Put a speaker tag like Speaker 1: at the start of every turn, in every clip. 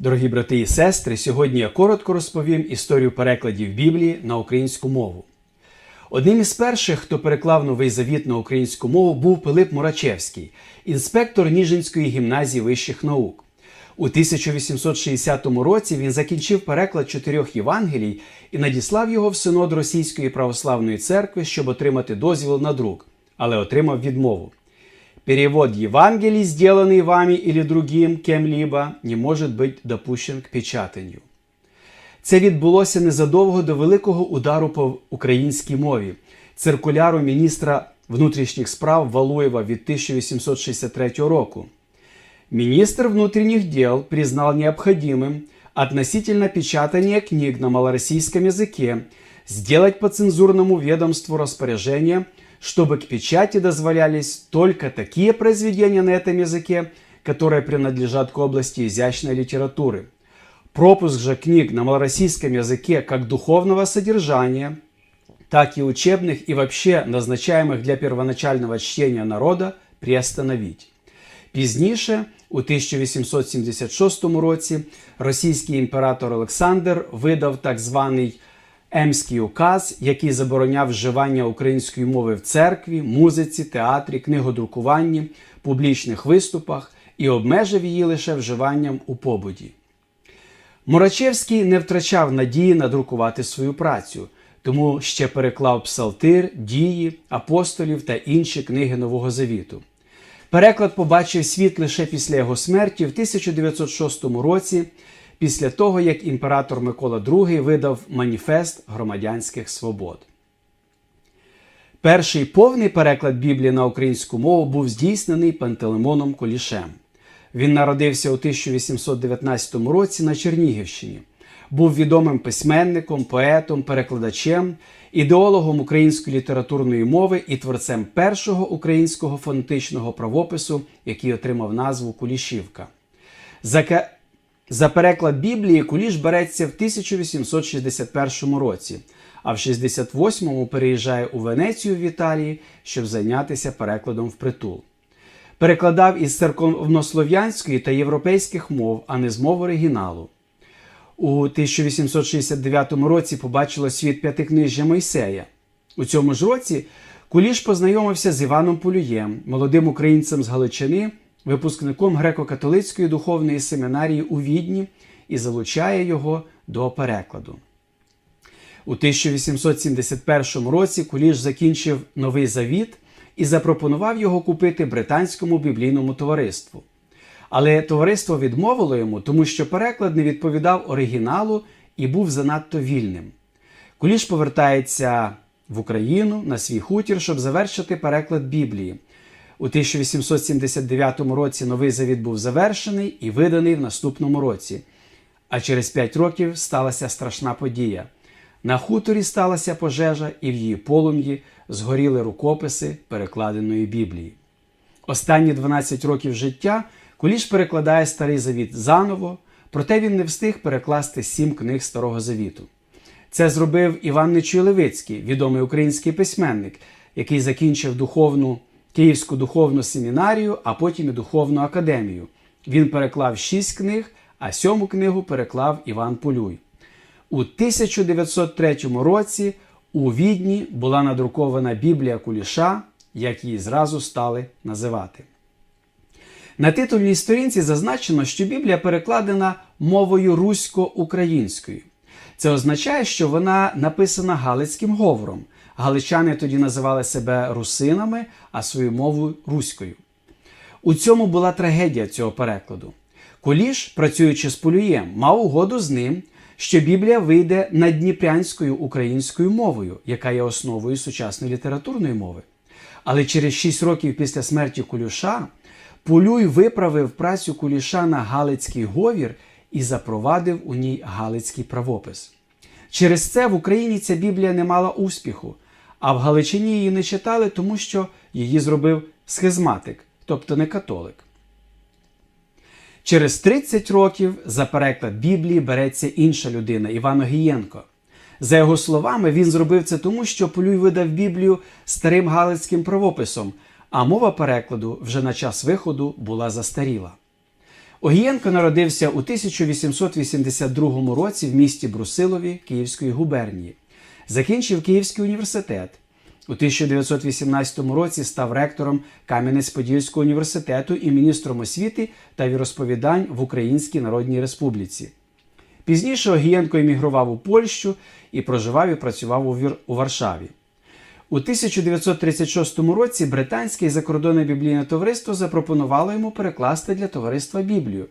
Speaker 1: Дорогі брати і сестри, сьогодні я коротко розповім історію перекладів Біблії на українську мову. Одним із перших, хто переклав новий завіт на українську мову, був Пилип Мурачевський, інспектор Ніжинської гімназії вищих наук. У 1860 році він закінчив переклад чотирьох Євангелій і надіслав його в синод Російської православної церкви, щоб отримати дозвіл на друк, але отримав відмову. Перевод Евангелий, сделанный вами или другим кем-либо, не может быть допущен к печатанню. Це відбулося незадовго до великого удару по українській мові, циркуляру міністра внутрішніх справ Валуєва від 1863 року. Министр внутренних дел признал необходимым относительно печатания книг на малороссийском языке сделать по цензурному ведомству распоряжение, чтобы к печати дозволялись только такие произведения на этом языке, которые принадлежат к области изящной литературы. Пропуск же книг на малороссийском языке как духовного содержания, так и учебных и вообще назначаемых для первоначального чтения народа приостановить. Пізніше, у 1876 році, російський імператор Олександр видав так званий Емський указ, який забороняв вживання української мови в церкві, музиці, театрі, книгодрукуванні, публічних виступах і обмежив її лише вживанням у побуді. Мурачевський не втрачав надії надрукувати свою працю, тому ще переклав псалтир, дії, апостолів та інші книги Нового Завіту. Переклад побачив світ лише після його смерті в 1906 році, після того, як імператор Микола II видав маніфест громадянських свобод. Перший повний переклад Біблії на українську мову був здійснений Пантелеймоном Кулішем. Він народився у 1819 році на Чернігівщині. Був відомим письменником, поетом, перекладачем, ідеологом української літературної мови і творцем першого українського фонетичного правопису, який отримав назву Кулішівка. За переклад Біблії Куліш береться в 1861 році, а в 68-му переїжджає у Венецію в Італії, щоб зайнятися перекладом впритул. Перекладав із церковнослов'янської та європейських мов, а не з мов оригіналу. У 1869 році побачило світ п'ятикнижжя Мойсея. У цьому ж році Куліш познайомився з Іваном Полюєм, молодим українцем з Галичини, випускником греко-католицької духовної семінарії у Відні і залучає його до перекладу. У 1871 році Куліш закінчив Новий Завіт і запропонував його купити британському біблійному товариству. Але товариство відмовило йому, тому що переклад не відповідав оригіналу і був занадто вільним. Куліш повертається в Україну на свій хутір, щоб завершити переклад Біблії. У 1879 році Новий Завіт був завершений і виданий в наступному році. А через п'ять років сталася страшна подія. На хуторі сталася пожежа, і в її полум'ї згоріли рукописи перекладеної Біблії. Останні 12 років життя Куліш перекладає Старий Завіт заново, проте він не встиг перекласти сім книг Старого Завіту. Це зробив Іван Нечуй Левицький, відомий український письменник, який закінчив духовну Київську духовну семінарію, а потім і духовну академію. Він переклав шість книг, а сьому книгу переклав Іван Полюй. У 1903 році у Відні була надрукована Біблія Куліша, як її зразу стали називати. На титульній сторінці зазначено, що Біблія перекладена мовою русько-українською. Це означає, що вона написана галицьким говором. Галичани тоді називали себе русинами, а свою мову руською. У цьому була трагедія цього перекладу. Куліш, працюючи з Полюєм, мав угоду з ним, що Біблія вийде наддніпрянською українською мовою, яка є основою сучасної літературної мови. Але через 6 років після смерті Кулюша Полюй виправив працю Куліша на Галицький говір і запровадив у ній Галицький правопис. Через це в Україні ця Біблія не мала успіху, а в Галичині її не читали, тому що її зробив схизматик, тобто не католик. Через 30 років за переклад Біблії береться інша людина Іван Огієнко. За його словами, він зробив це тому, що Полюй видав Біблію старим галицьким правописом, а мова перекладу вже на час виходу була застаріла. Огієнко народився у 1882 році в місті Брусилові Київської губернії. Закінчив Київський університет. У 1918 році став ректором Кам'янець-Подільського університету і міністром освіти та віросповідань в Українській Народній Республіці. Пізніше Огієнко емігрував у Польщу і проживав і працював у, Варшаві. У 1936 році Британське і закордонне біблійне товариство запропонувало йому перекласти для товариства Біблію.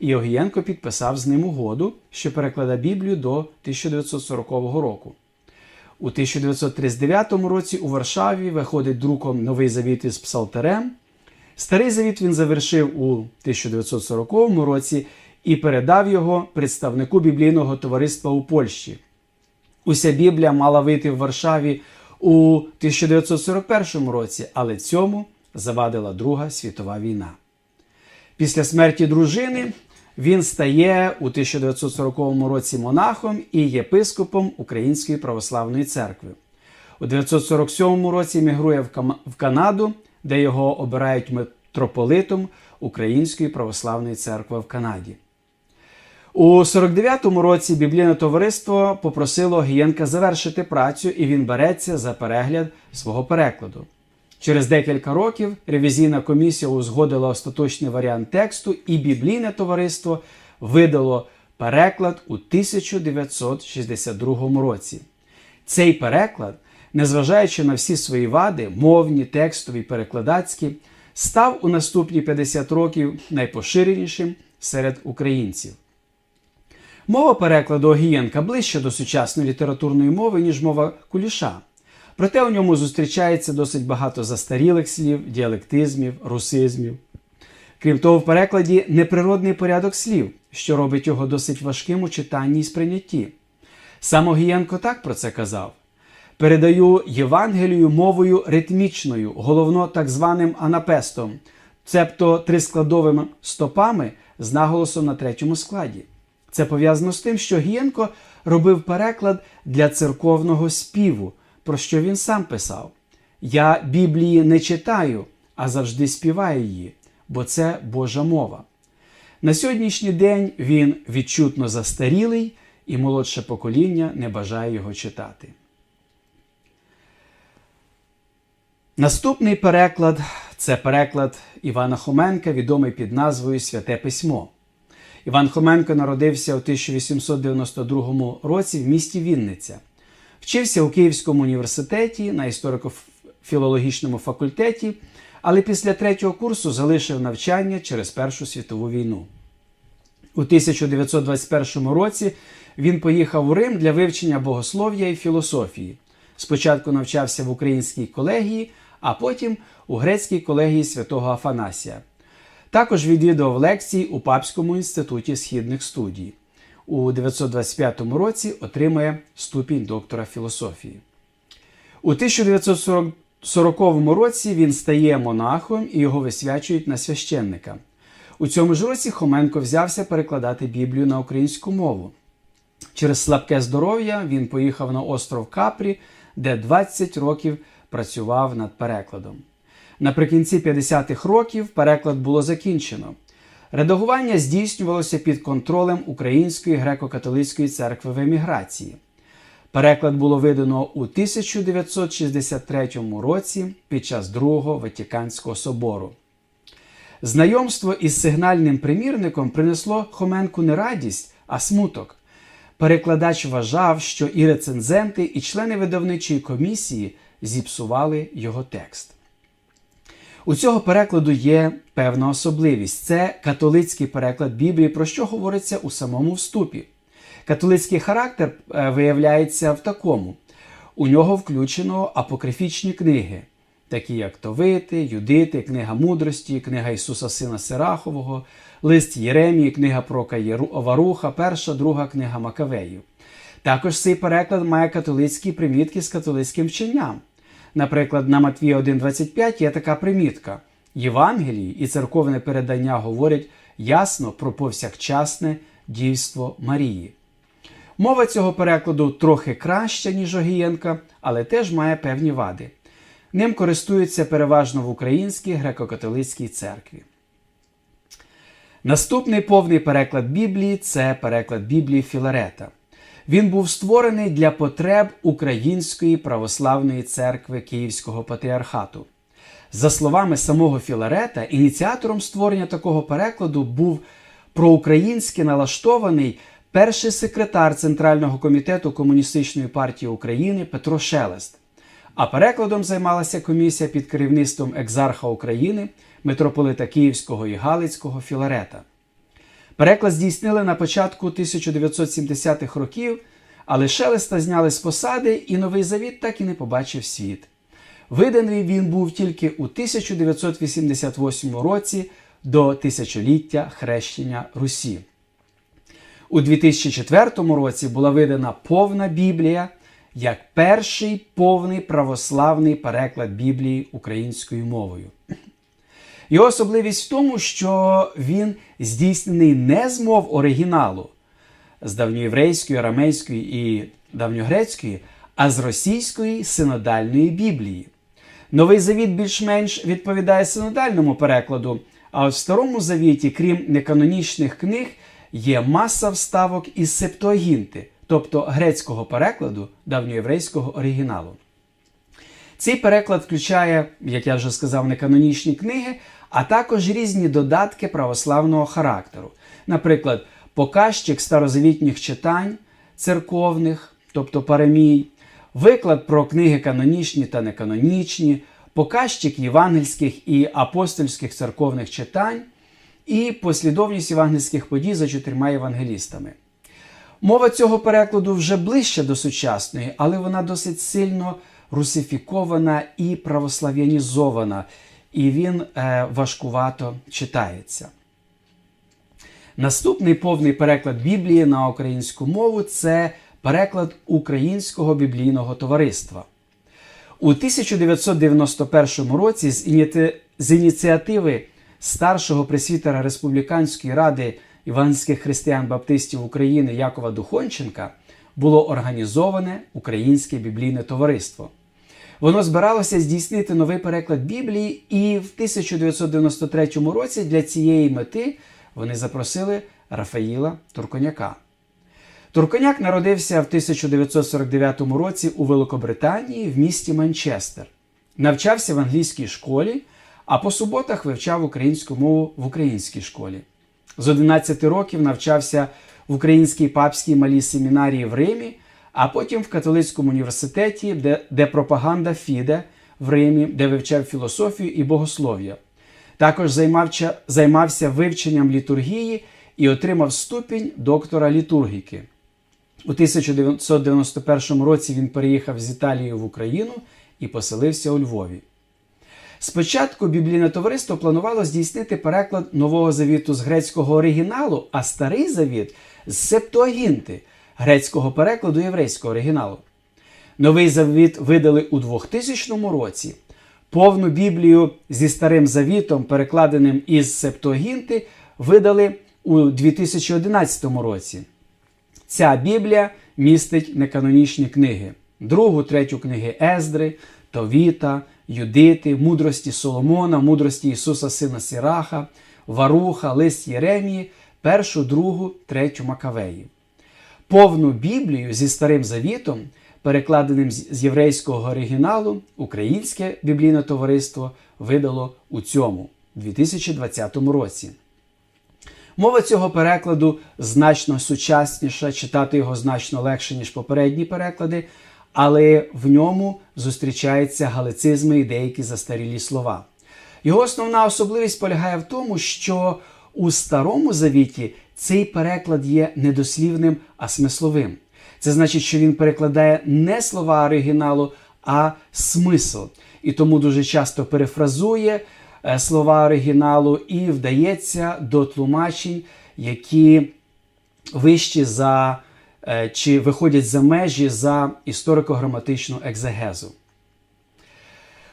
Speaker 1: І Огієнко підписав з ним угоду, що перекладе Біблію до 1940 року. У 1939 році у Варшаві виходить друком Новий Завіт із Псалтерем. Старий завіт він завершив у 1940 році і передав його представнику біблійного товариства у Польщі. Уся Біблія мала вийти в Варшаві у 1941 році, але цьому завадила Друга світова війна. Після смерті дружини він стає у 1940 році монахом і єпископом Української православної церкви. У 1947 році мігрує в Канаду, де його обирають митрополитом Української православної церкви в Канаді. У 49-му році біблійне товариство попросило Гієнка завершити працю, і він береться за перегляд свого перекладу. Через декілька років ревізійна комісія узгодила остаточний варіант тексту, і біблійне товариство видало переклад у 1962 році. Цей переклад, незважаючи на всі свої вади, мовні, текстові, перекладацькі, став у наступні 50 років найпоширенішим серед українців. Мова перекладу Огієнка ближче до сучасної літературної мови, ніж мова куліша. Проте у ньому зустрічається досить багато застарілих слів, діалектизмів, русизмів. Крім того, в перекладі неприродний порядок слів, що робить його досить важким у читанні і сприйнятті. Сам Огієнко так про це казав: передаю Євангелію мовою ритмічною, головно так званим анапестом, цебто трискладовими стопами з наголосом на третьому складі. Це пов'язано з тим, що Гієнко робив переклад для церковного співу, про що він сам писав: Я Біблії не читаю, а завжди співаю її, бо це Божа мова. На сьогоднішній день він відчутно застарілий, і молодше покоління не бажає його читати. Наступний переклад це переклад Івана Хоменка, відомий під назвою Святе Письмо. Іван Хоменко народився у 1892 році в місті Вінниця. Вчився у Київському університеті на історико-філологічному факультеті, але після третього курсу залишив навчання через Першу світову війну. У 1921 році він поїхав у Рим для вивчення богослов'я і філософії. Спочатку навчався в українській колегії, а потім у грецькій колегії святого Афанасія. Також відвідував лекції у Папському інституті східних студій. У 925 році отримує ступінь доктора філософії. У 1940 році він стає монахом і його висвячують на священника. У цьому ж році Хоменко взявся перекладати Біблію на українську мову. Через слабке здоров'я він поїхав на остров Капрі, де 20 років працював над перекладом. Наприкінці 50-х років переклад було закінчено. Редагування здійснювалося під контролем Української греко-католицької церкви в еміграції. Переклад було видано у 1963 році під час Другого Ватиканського собору. Знайомство із сигнальним примірником принесло Хоменку не радість, а смуток. Перекладач вважав, що і рецензенти, і члени видавничої комісії зіпсували його текст. У цього перекладу є певна особливість. Це католицький переклад Біблії, про що говориться у самому вступі. Католицький характер е, виявляється в такому: у нього включено апокрифічні книги, такі як Товити, Юдити, Книга мудрості, Книга Ісуса Сина Сирахового, Лист Єремії, Книга про Варуха, Перша, Друга книга Макавеїв. Також цей переклад має католицькі примітки з католицьким вченням. Наприклад, на Матвія 1,25 є така примітка. Євангелії і церковне передання говорять ясно про повсякчасне дійство Марії. Мова цього перекладу трохи краща, ніж Огієнка, але теж має певні вади. Ним користуються переважно в українській греко-католицькій церкві. Наступний повний переклад Біблії це переклад Біблії Філарета. Він був створений для потреб Української православної церкви Київського патріархату. За словами самого Філарета, ініціатором створення такого перекладу був проукраїнськи налаштований перший секретар Центрального комітету Комуністичної партії України Петро Шелест. А перекладом займалася комісія під керівництвом екзарха України, митрополита Київського і Галицького Філарета. Переклад здійснили на початку 1970-х років, але Шелеста зняли з посади, і новий завіт так і не побачив світ. Виданий він був тільки у 1988 році до тисячоліття хрещення Русі. У 2004 році була видана повна Біблія як перший повний православний переклад Біблії українською мовою. Його особливість в тому, що він здійснений не з мов оригіналу, з давньоєврейської, арамейської і давньогрецької, а з російської синодальної Біблії. Новий завіт більш-менш відповідає синодальному перекладу, а в Старому Завіті, крім неканонічних книг, є маса вставок із септуагінти, тобто грецького перекладу давньоєврейського оригіналу. Цей переклад включає, як я вже сказав, неканонічні книги, а також різні додатки православного характеру. Наприклад, показчик старозавітніх читань церковних, тобто парамій, виклад про книги канонічні та неканонічні, показчик євангельських і апостольських церковних читань і послідовність євангельських подій за чотирма євангелістами. Мова цього перекладу вже ближче до сучасної, але вона досить сильно русифікована і православ'янізована, і він е, важкувато читається. Наступний повний переклад Біблії на українську мову це переклад Українського біблійного товариства. У 1991 році з, ініціативи старшого пресвітера Республіканської ради іванських християн-баптистів України Якова Духонченка було організоване Українське біблійне товариство. Воно збиралося здійснити новий переклад Біблії, і в 1993 році для цієї мети вони запросили Рафаїла Турконяка. Турконяк народився в 1949 році у Великобританії в місті Манчестер. Навчався в англійській школі, а по суботах вивчав українську мову в українській школі. З 11 років навчався в українській папській малій семінарії в Римі, а потім в католицькому університеті, де, де пропаганда Фіде в Римі, де вивчав філософію і богослов'я. Також займався, займався вивченням літургії і отримав ступінь доктора літургіки. У 1991 році він переїхав з Італії в Україну і поселився у Львові. Спочатку біблійне товариство планувало здійснити переклад Нового Завіту з грецького оригіналу, а Старий Завіт з Септуагінти грецького перекладу єврейського оригіналу. Новий Завіт видали у 2000 році. Повну Біблію зі Старим Завітом, перекладеним із Септуагінти, видали у 2011 році. Ця Біблія містить неканонічні книги: другу, третю книги Ездри, Товіта, Юдити, мудрості Соломона, мудрості Ісуса Сина Сіраха, Варуха, Лист Єремії, першу, другу, третю Макавеї. Повну Біблію зі Старим Завітом, перекладеним з єврейського оригіналу, Українське біблійне товариство видало у цьому 2020 році. Мова цього перекладу значно сучасніша, читати його значно легше, ніж попередні переклади, але в ньому зустрічаються галицизми і деякі застарілі слова. Його основна особливість полягає в тому, що у Старому Завіті цей переклад є недослівним, а смисловим. Це значить, що він перекладає не слова оригіналу, а смисл. І тому дуже часто перефразує е, слова оригіналу і вдається до тлумачень, які вищі за е, чи виходять за межі за історико-граматичну екзегезу.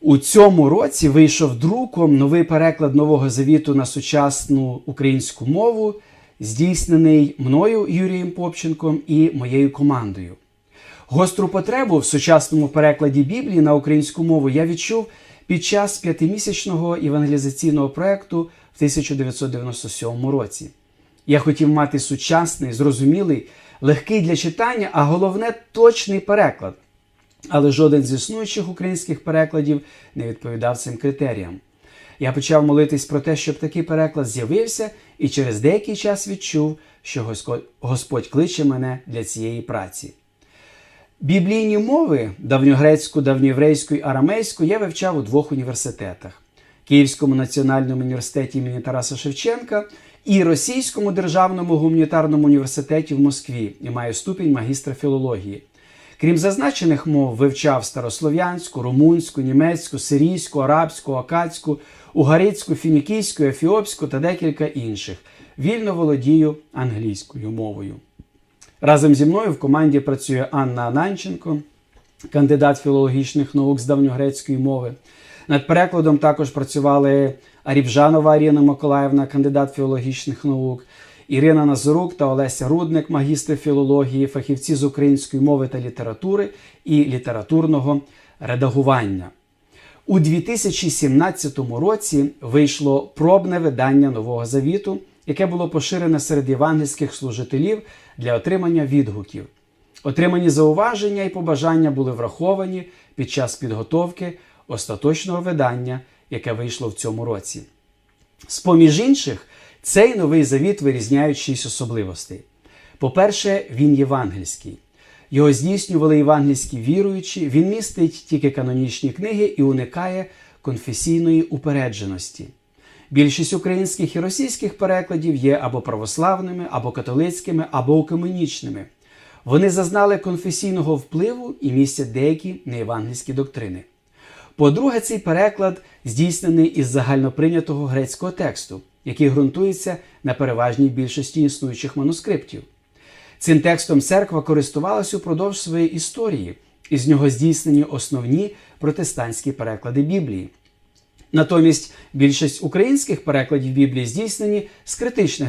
Speaker 1: У цьому році вийшов друком новий переклад Нового Завіту на сучасну українську мову, здійснений мною Юрієм Попченком і моєю командою. Гостру потребу в сучасному перекладі Біблії на українську мову я відчув під час п'ятимісячного евангелізаційного проекту в 1997 році. Я хотів мати сучасний, зрозумілий, легкий для читання, а головне точний переклад. Але жоден з існуючих українських перекладів не відповідав цим критеріям. Я почав молитись про те, щоб такий переклад з'явився, і через деякий час відчув, що Господь- кличе мене для цієї праці. Біблійні мови давньогрецьку, давньоєврейську і арамейську я вивчав у двох університетах: Київському національному університеті імені Тараса Шевченка і Російському державному гуманітарному університеті в Москві і маю ступінь магістра філології. Крім зазначених мов, вивчав старослов'янську, румунську, німецьку, сирійську, арабську, акадську, угарицьку, фінікійську, ефіопську та декілька інших. Вільно володію англійською мовою. Разом зі мною в команді працює Анна Ананченко, кандидат філологічних наук з давньогрецької мови. Над перекладом також працювали Арібжанова Аріна Миколаївна, кандидат філологічних наук, Ірина Назарук та Олеся Рудник, магістри філології, фахівці з української мови та літератури і літературного редагування. У 2017 році вийшло пробне видання Нового Завіту, яке було поширене серед євангельських служителів для отримання відгуків. Отримані зауваження і побажання були враховані під час підготовки остаточного видання, яке вийшло в цьому році. З поміж інших, цей новий завіт вирізняють шість особливостей. По-перше, він євангельський. Його здійснювали євангельські віруючі, він містить тільки канонічні книги і уникає конфесійної упередженості. Більшість українських і російських перекладів є або православними, або католицькими, або океменічними. Вони зазнали конфесійного впливу і містять деякі неєвангельські доктрини. По-друге, цей переклад здійснений із загальноприйнятого грецького тексту, який ґрунтується на переважній більшості існуючих манускриптів. Цим текстом церква користувалася упродовж своєї історії, і з нього здійснені основні протестантські переклади Біблії. Натомість більшість українських перекладів Біблії здійснені з критичних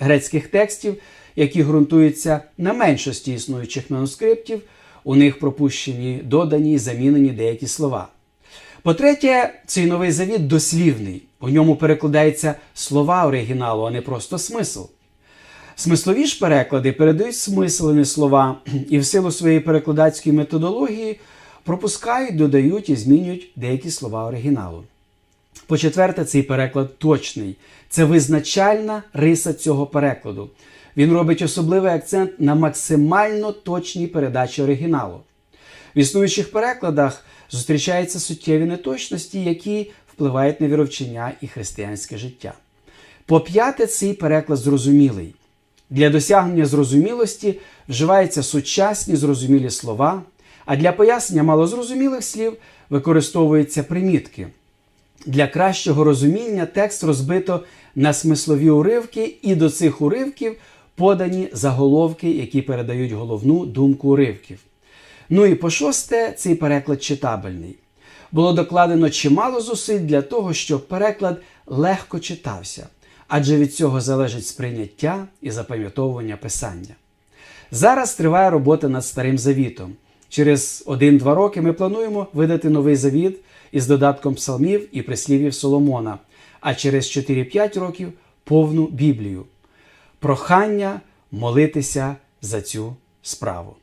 Speaker 1: грецьких текстів, які ґрунтуються на меншості існуючих манускриптів, у них пропущені, додані, замінені деякі слова. По-третє, цей новий завіт дослівний. У ньому перекладаються слова оригіналу, а не просто смисл. Смислові ж переклади передають смисл, а не слова, і в силу своєї перекладацької методології пропускають, додають і змінюють деякі слова оригіналу. По-четверте, цей переклад точний. Це визначальна риса цього перекладу. Він робить особливий акцент на максимально точній передачі оригіналу. В існуючих перекладах зустрічаються суттєві неточності, які впливають на віровчення і християнське життя. По-п'яте, цей переклад зрозумілий. Для досягнення зрозумілості вживаються сучасні зрозумілі слова, а для пояснення малозрозумілих слів використовуються примітки. Для кращого розуміння текст розбито на смислові уривки, і до цих уривків подані заголовки, які передають головну думку уривків. Ну і по шосте, цей переклад читабельний. Було докладено чимало зусиль для того, щоб переклад легко читався, адже від цього залежить сприйняття і запам'ятовування писання. Зараз триває робота над старим завітом. Через 1-2 роки ми плануємо видати новий завіт із додатком псалмів і прислів'їв Соломона, а через 4-5 років повну Біблію. Прохання молитися за цю справу.